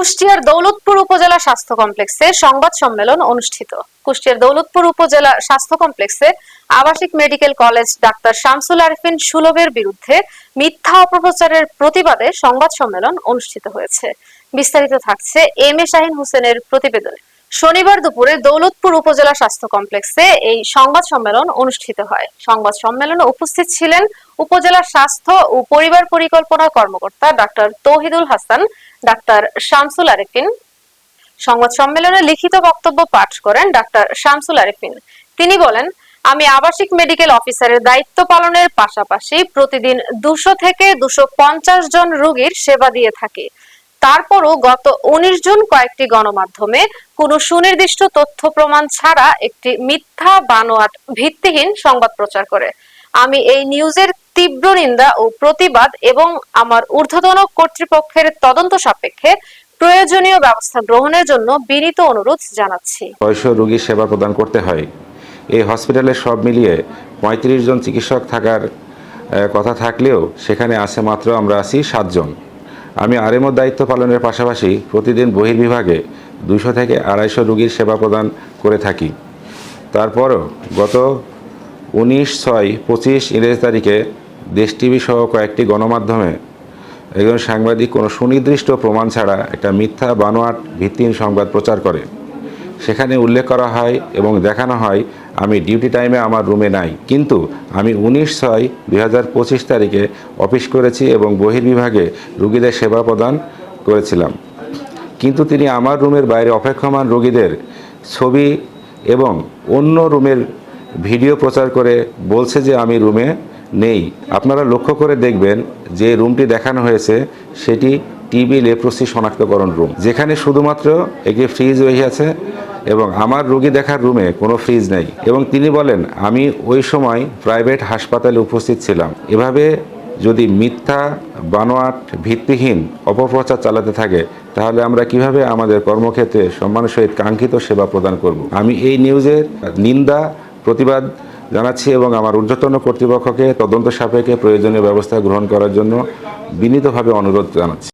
কুষ্টিয়ার দৌলতপুর উপজেলা স্বাস্থ্য কমপ্লেক্সে সংবাদ সম্মেলন অনুষ্ঠিত। কুষ্টিয়ার দৌলতপুর উপজেলা স্বাস্থ্য কমপ্লেক্সে আবাসিক medical college doctor Shamsul Arfin সুলভের বিরুদ্ধে মিথ্যা অপপ্রচারের প্রতিবাদে সংবাদ সম্মেলন অনুষ্ঠিত হয়েছে। বিস্তারিত থাকছে এম এ শাহিন হোসেনের প্রতিবেদনে। শনিবার দুপুরে দৌলতপুর উপজেলা স্বাস্থ্য কমপ্লেক্সে এই সংবাদ সম্মেলন অনুষ্ঠিত হয়। সংবাদ সম্মেলনে উপস্থিত ছিলেন উপজেলা স্বাস্থ্য ও পরিবার পরিকল্পনা কর্মকর্তা ডাক্তার তৌহিদুল হাসান, ডাক্তার শামসুল আরিফিন। সংবাদ সম্মেলনে লিখিত বক্তব্য পাঠ করেন ডাক্তার শামসুল আরিফিন। তিনি বলেন, আমি আবাসিক মেডিকেল অফিসারের দায়িত্ব পালনের পাশাপাশি প্রতিদিন দুশো থেকে দুশো জন রোগীর সেবা দিয়ে থাকি। তারপরও গত উনিশ জুন কয়েকটি গণমাধ্যমে কোনো সুনির্দিষ্ট তথ্য প্রমাণ ছাড়া একটি মিথ্যা বানোয়াট ভিত্তিহীন সংবাদ প্রচার করে। আমি এই নিউজের তীব্র নিন্দা ও প্রতিবাদ এবং আমার ঊর্ধ্বতন কর্তৃপক্ষের তদন্ত সাপেক্ষে প্রয়োজনীয় ব্যবস্থা গ্রহণের জন্য বিনীত অনুরোধ জানাচ্ছি। রোগীর সেবা প্রদান করতে হয়। এই হসপিটালে সব মিলিয়ে পঁয়ত্রিশ জন চিকিৎসক থাকার কথা থাকলেও সেখানে আছে মাত্র আমরা আছি সাতজন আমি আরএমও দায়িত্ব পালনের পাশাপাশি প্রতিদিন বহির্বিভাগে দুশো থেকে আড়াইশো রুগীর সেবা প্রদান করে থাকি। তারপরও গত উনিশ ছয় পঁচিশ ইংরেজি তারিখে দেশ টিভি সহ কয়েকটি গণমাধ্যমে একজন সাংবাদিক কোনো সুনির্দিষ্ট প্রমাণ ছাড়া একটা মিথ্যা বানোয়াট ভিত্তিহীন সংবাদ প্রচার করে। সেখানে উল্লেখ করা হয় এবং দেখানো হয়, আমি ডিউটি টাইমে আমার রুমে নাই। কিন্তু আমি উনিশ ছয় দুই তারিখে অফিস করেছি এবং বহির্বিভাগে রুগীদের সেবা প্রদান করেছিলাম। কিন্তু তিনি আমার রুমের বাইরে অপেক্ষমান রোগীদের ছবি এবং অন্য রুমের ভিডিও প্রচার করে বলছে যে আমি রুমে নেই। আপনারা লক্ষ্য করে দেখবেন যে রুমটি দেখানো হয়েছে, সেটি টিবি লেপ্রসি শনাক্তকরণ রুম, যেখানে শুধুমাত্র একটি ফ্রিজ রয়েছে এবং আমার রোগী দেখার রুমে কোনো ফ্রিজ নেই। এবং তিনি বলেন, আমি ওই সময় প্রাইভেট হাসপাতালে উপস্থিত ছিলাম। এভাবে যদি মিথ্যা, বানোয়াট, ভিত্তিহীন অপপ্রচার চালাতে থাকে, তাহলে আমরা কীভাবে আমাদের কর্মক্ষেত্রে সম্মানের সহিত কাঙ্ক্ষিত সেবা প্রদান করব? আমি এই নিউজের নিন্দা, প্রতিবাদ জানাচ্ছি এবং আমার ঊর্ধ্বতন কর্তৃপক্ষকে তদন্ত সাপেক্ষে প্রয়োজনীয় ব্যবস্থা গ্রহণ করার জন্য বিনীতভাবে অনুরোধ জানাচ্ছি।